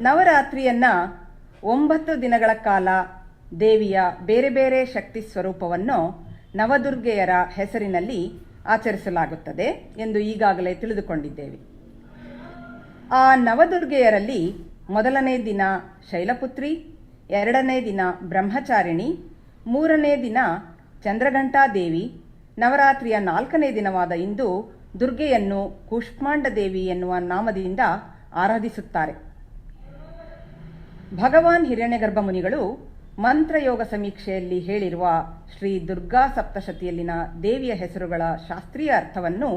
ನವರಾತ್ರಿಯನ್ನ ಒಂಬತ್ತು ದಿನಗಳ ಕಾಲ ದೇವಿಯ ಬೇರೆ ಬೇರೆ ಶಕ್ತಿ ಸ್ವರೂಪವನ್ನು ನವದುರ್ಗೆಯರ ಹೆಸರಿನಲ್ಲಿ ಆಚರಿಸಲಾಗುತ್ತದೆ ಎಂದು ಈಗಾಗಲೇ ತಿಳಿದುಕೊಂಡಿದ್ದೇವೆ. ಆ ನವದುರ್ಗೆಯರಲ್ಲಿ ಮೊದಲನೇ ದಿನ ಶೈಲಪುತ್ರಿ, ಎರಡನೇ ದಿನ ಬ್ರಹ್ಮಚಾರಿಣಿ, ಮೂರನೇ ದಿನ ಚಂದ್ರಘಂಟಾ ದೇವಿ ನವರಾತ್ರಿಯ ನಾಲ್ಕನೇ ದಿನವಾದ ಇಂದು ದುರ್ಗೆಯನ್ನು ಕೂಷ್ಮಾಂಡ ದೇವಿ ಎನ್ನುವ ನಾಮದಿಂದ ಆರಾಧಿಸುತ್ತಾರೆ. ಭಗವಾನ್ ಹಿರಣ್ಯಗರ್ಭ ಮುನಿಗಳು ಮಂತ್ರಯೋಗ ಸಮೀಕ್ಷೆಯಲ್ಲಿ ಹೇಳಿರುವ ಶ್ರೀ ದುರ್ಗಾ ಸಪ್ತಶತಿಯಲ್ಲಿನ ದೇವಿಯ ಹೆಸರುಗಳ ಶಾಸ್ತ್ರೀಯ ಅರ್ಥವನ್ನು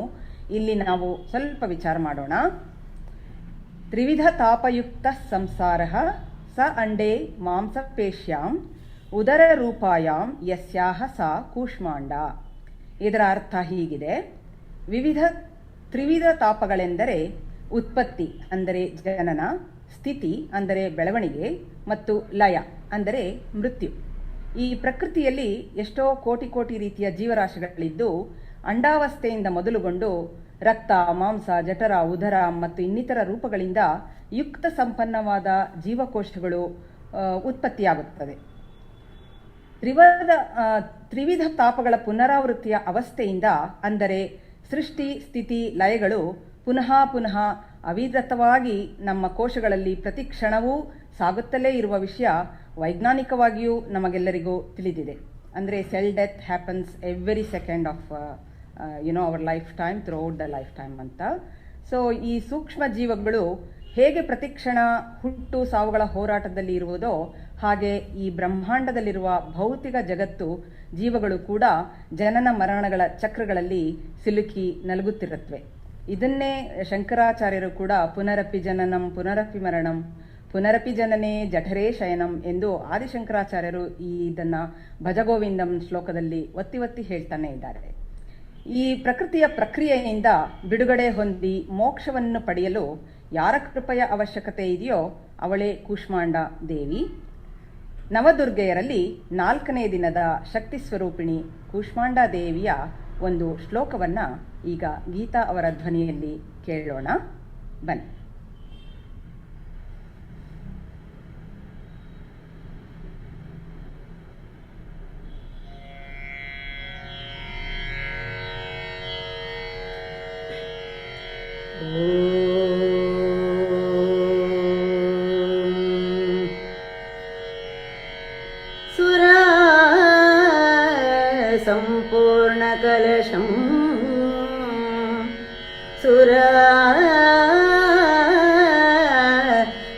ಇಲ್ಲಿ ನಾವು ಸ್ವಲ್ಪ ವಿಚಾರ ಮಾಡೋಣ. ತ್ರಿವಿಧ ತಾಪಯುಕ್ತ ಸಂಸಾರ ಸ ಅಂಡೇ ಮಾಂಸಪೇಶ್ಯಾಂ ಉದರ ರೂಪಾಯಾಂ ಯಸ್ಯಾಹ ಸಾ ಕೂಷ್ಮಾಂಡ. ಇದರ ಅರ್ಥ ಹೀಗಿದೆ. ವಿವಿಧ ತ್ರಿವಿಧ ತಾಪಗಳೆಂದರೆ ಉತ್ಪತ್ತಿ ಅಂದರೆ ಜನನ ಸ್ಥಿತಿ ಅಂದರೆ ಬೆಳವಣಿಗೆ ಮತ್ತು ಲಯ ಅಂದರೆ ಮೃತ್ಯು. ಈ ಪ್ರಕೃತಿಯಲ್ಲಿ ಎಷ್ಟೋ ಕೋಟಿ ಕೋಟಿ ರೀತಿಯ ಜೀವರಾಶಿಗಳಿದ್ದು ಅಂಡಾವಸ್ಥೆಯಿಂದ ಮೊದಲುಗೊಂಡು ರಕ್ತ, ಮಾಂಸ, ಜಠರ, ಉದರ ಮತ್ತು ಇನ್ನಿತರ ರೂಪಗಳಿಂದ ಯುಕ್ತ ಸಂಪನ್ನವಾದ ಜೀವಕೋಶಗಳು ಉತ್ಪತ್ತಿಯಾಗುತ್ತದೆ ತ್ರಿವದ ತ್ರಿವಿಧ ತಾಪಗಳ ಪುನರಾವೃತ್ತಿಯ ಅವಸ್ಥೆಯಿಂದ ಅಂದರೆ ಸೃಷ್ಟಿ, ಸ್ಥಿತಿ, ಲಯಗಳು ಪುನಃ ಪುನಃ ಅವಿರತವಾಗಿ ನಮ್ಮ ಕೋಶಗಳಲ್ಲಿ ಪ್ರತಿ ಕ್ಷಣವೂ ಸಾಗುತ್ತಲೇ ಇರುವ ವಿಷಯ ವೈಜ್ಞಾನಿಕವಾಗಿಯೂ ನಮಗೆಲ್ಲರಿಗೂ ತಿಳಿದಿದೆ. ಅಂದರೆ cell death happens every second of you know our lifetime, throughout the lifetime ಅಂತ. ಸೊ, ಈ ಸೂಕ್ಷ್ಮ ಜೀವಗಳು ಹೇಗೆ ಪ್ರತಿಕ್ಷಣ ಹುಟ್ಟು ಸಾವುಗಳ ಹೋರಾಟದಲ್ಲಿ ಇರುವುದೋ ಹಾಗೆ ಈ ಬ್ರಹ್ಮಾಂಡದಲ್ಲಿರುವ ಭೌತಿಕ ಜಗತ್ತು ಜೀವಗಳು ಕೂಡ ಜನನ ಮರಣಗಳ ಚಕ್ರಗಳಲ್ಲಿ ಸಿಲುಕಿ ನಲಗುತ್ತಿರುತ್ತವೆ. ಇದನ್ನೇ ಶಂಕರಾಚಾರ್ಯರು ಕೂಡ ಪುನರಪಿ ಜನನಂ, ಪುನರಪಿ ಮರಣಂ, ಪುನರಪಿ ಜನನೇ ಜಠರೇ ಶಯನಂ ಎಂದು ಆದಿಶಂಕರಾಚಾರ್ಯರು ಈ ಇದನ್ನ ಭಜಗೋವಿಂದಂ ಶ್ಲೋಕದಲ್ಲಿ ಒತ್ತಿ ಒತ್ತಿ ಹೇಳ್ತಾನೆ ಇದ್ದಾರೆ. ಈ ಪ್ರಕೃತಿಯ ಪ್ರಕ್ರಿಯೆಯಿಂದ ಬಿಡುಗಡೆ ಹೊಂದಿ ಮೋಕ್ಷವನ್ನು ಪಡೆಯಲು ಯಾರ ಕೃಪೆಯ ಅವಶ್ಯಕತೆ ಇದೆಯೋ ಅವಳೇ ಕೂಷ್ಮಾಂಡ ದೇವಿ. ನವದುರ್ಗೆಯರಲ್ಲಿ ನಾಲ್ಕನೇ ದಿನದ ಶಕ್ತಿ ಸ್ವರೂಪಿಣಿ ಕೂಷ್ಮಾಂಡ ದೇವಿಯ ಒಂದು ಶ್ಲೋಕವನ್ನ ಈಗ ಗೀತಾ ಅವರ ಧ್ವನಿಯಲ್ಲಿ ಕೇಳೋಣ. ಬನ್ನಿ. सुरा सम्पूर्णकलशम् सुरा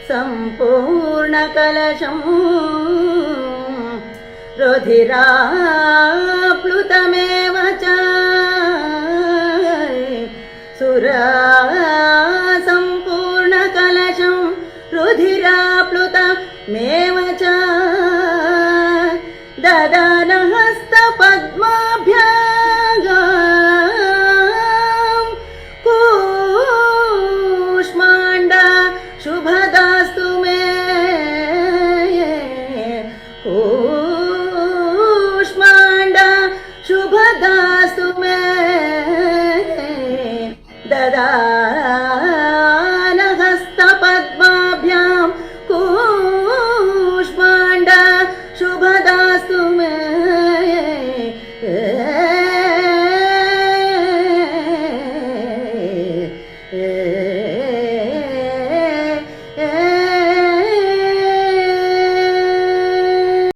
सम्पूर्णकलशम् रुधिराप्लुतमेव च सुरा ऊष्माण्डा शुभदासु मे। ददा